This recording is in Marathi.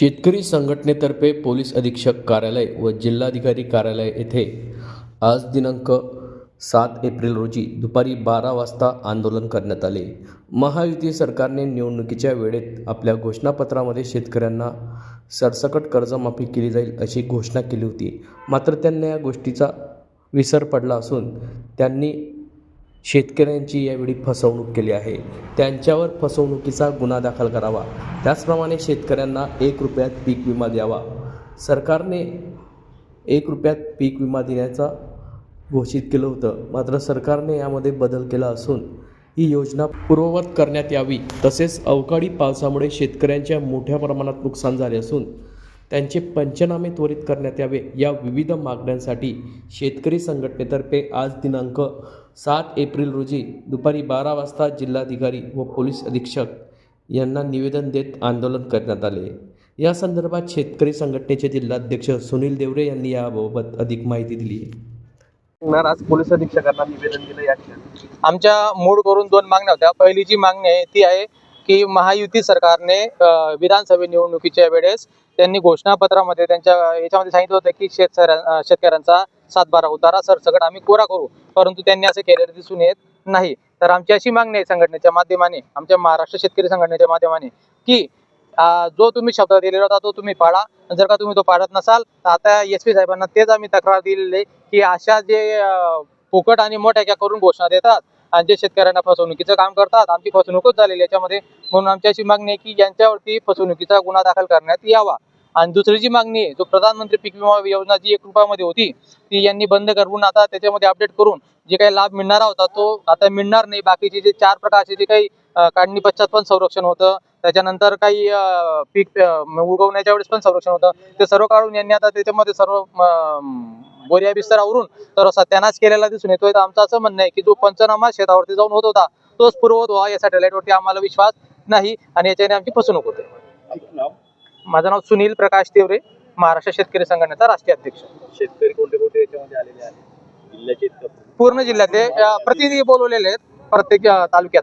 शेतकरी संघटनेतर्फे पोलीस अधीक्षक कार्यालय व जिल्हाधिकारी कार्यालय येथे आज दिनांक सात एप्रिल रोजी दुपारी बारा वाजता आंदोलन करण्यात आले. महायुती सरकारने निवडणुकीच्या वेळेत आपल्या घोषणापत्रामध्ये शेतकऱ्यांना सरसकट कर्जमाफी केली जाईल अशी घोषणा केली होती. मात्र त्यांना या गोष्टीचा विसर पडला असून त्यांनी शेतकऱ्यांची यावेळी फसवणूक केली आहे. त्यांच्यावर फसवणुकीचा गुन्हा दाखल करावा. त्याचप्रमाणे शेतकऱ्यांना एक रुपयात पीक विमा द्यावा. सरकारने एक रुपयात पीक विमा देण्याचा घोषित केलं होतं. मात्र सरकारने यामध्ये बदल केला असून ही योजना पूर्ववत करण्यात यावी. तसेच अवकाळी पावसामुळे शेतकऱ्यांच्या मोठ्या प्रमाणात नुकसान झाले असून त्यांचे पंचनामे त्वरित करण्यात यावे या विविध मागण्यांसाठी शेतकरी संघटनेतर्फे आज दिनांक सात एप्रिल रोजी दुपारी बारा वाजता जिल्हाधिकारी व पोलीस अधीक्षक यांना निवेदन देत आंदोलन करण्यात आले. या संदर्भात शेतकरी संघटनेचे जिल्हाध्यक्ष सुनील देवरे यांनी याबाबत अधिक माहिती दिली आज पोलीस अधीक्षकांना निवेदन दिलं या आमच्या मूळ करून दोन मागण्या होत्या. पहिली जी मागणी आहे ती आहे की महायुती सरकारने विधानसभा निवडणुकीच्या वेळेस त्यांनी घोषणापत्रामध्ये त्यांच्या याच्यामध्ये सांगितलं होतं की शेतकऱ्या शेतकऱ्यांचा सातबारा उतारा सरसकट आम्ही कोरा करू. परंतु त्यांनी असे केलेलं दिसून येत नाही. तर आमची अशी मागणी आहे संघटनेच्या माध्यमाने आमच्या महाराष्ट्र शेतकरी संघटनेच्या माध्यमाने की जो तुम्ही शब्द दिलेला होता तो तुम्ही पाळा. जर का तुम्ही तो पाळत नसाल तर आता एस पी साहेबांना तेच आम्ही तक्रार दिलेली आहे की अशा जे फुकट आणि मोठ्या करून घोषणा देतात आणि जे शेतकऱ्यांना फसवणुकीचं काम करतात आमची फसवणूकच झालेली याच्यामध्ये. म्हणून आमची अशी मागणी आहे की यांच्यावरती फसवणुकीचा गुन्हा दाखल करण्यात यावा. आणि दुसरी जी मागणी आहे जो प्रधानमंत्री पीक विमा योजना जी एक रुपयामध्ये होती ती यांनी बंद करून आता त्याच्यामध्ये अपडेट करून जे काही लाभ मिळणारा होता तो आता मिळणार नाही. बाकीचे जे चार प्रकारचे जे काही काढणी पश्चात पण संरक्षण होतं. त्याच्यानंतर काही पीक उगवण्याच्या वेळेस पण संरक्षण होतं. ते सर्व काढून यांनी आता त्याच्यामध्ये सर्व बोरिया बोरिया तर असा सत्यानाश केलेला दिसून येतोय. तर आमचं असं म्हणणं आहे की जो पंचनामा शेतावरती जाऊन होत होता तोच पूर्ववत व्हावा या सॅटेलाइटवरती आम्हाला विश्वास नाही आणि याच्याने आमची फसवणूक होते. माझं नाव सुनील प्रकाश तिवरे महाराष्ट्र शेतकरी संघटनेचा राष्ट्रीय अध्यक्ष. शेतकरी कोणते कोणते याच्यामध्ये आलेले आहेत? जिल्ह्याचे? पूर्ण जिल्ह्यातले अं, प्रतिनिधी बोलवलेले आहेत प्रत्येक तालुक्यात